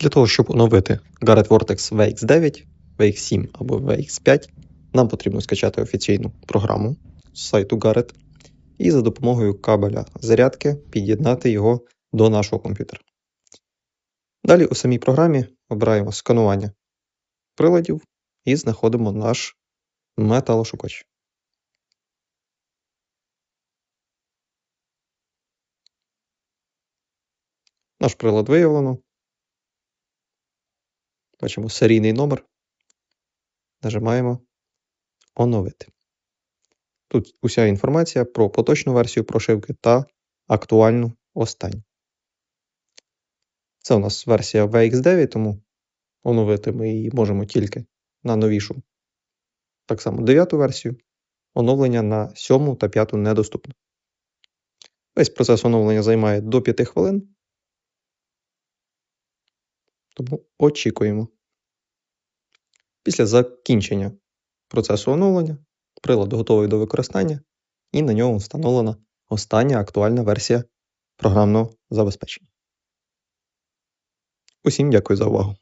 Для того, щоб оновити Garrett Vortex VX9, VX7 або VX5, нам потрібно скачати офіційну програму з сайту Garrett і за допомогою кабеля зарядки під'єднати його до нашого комп'ютера. Далі у самій програмі обираємо сканування приладів і знаходимо наш металошукач. Наш прилад виявлено. Бачимо серійний номер. Нажимаємо Оновити. Тут уся інформація про поточну версію прошивки та актуальну останню. Це у нас версія VX9, тому оновити ми її можемо тільки на новішу, так само 9 версію. Оновлення на 7 та 5 недоступно. Весь процес оновлення займає до 5 хвилин. Тому очікуємо. Після закінчення процесу оновлення прилад готовий до використання, і на ньому встановлена остання актуальна версія програмного забезпечення. Усім дякую за увагу.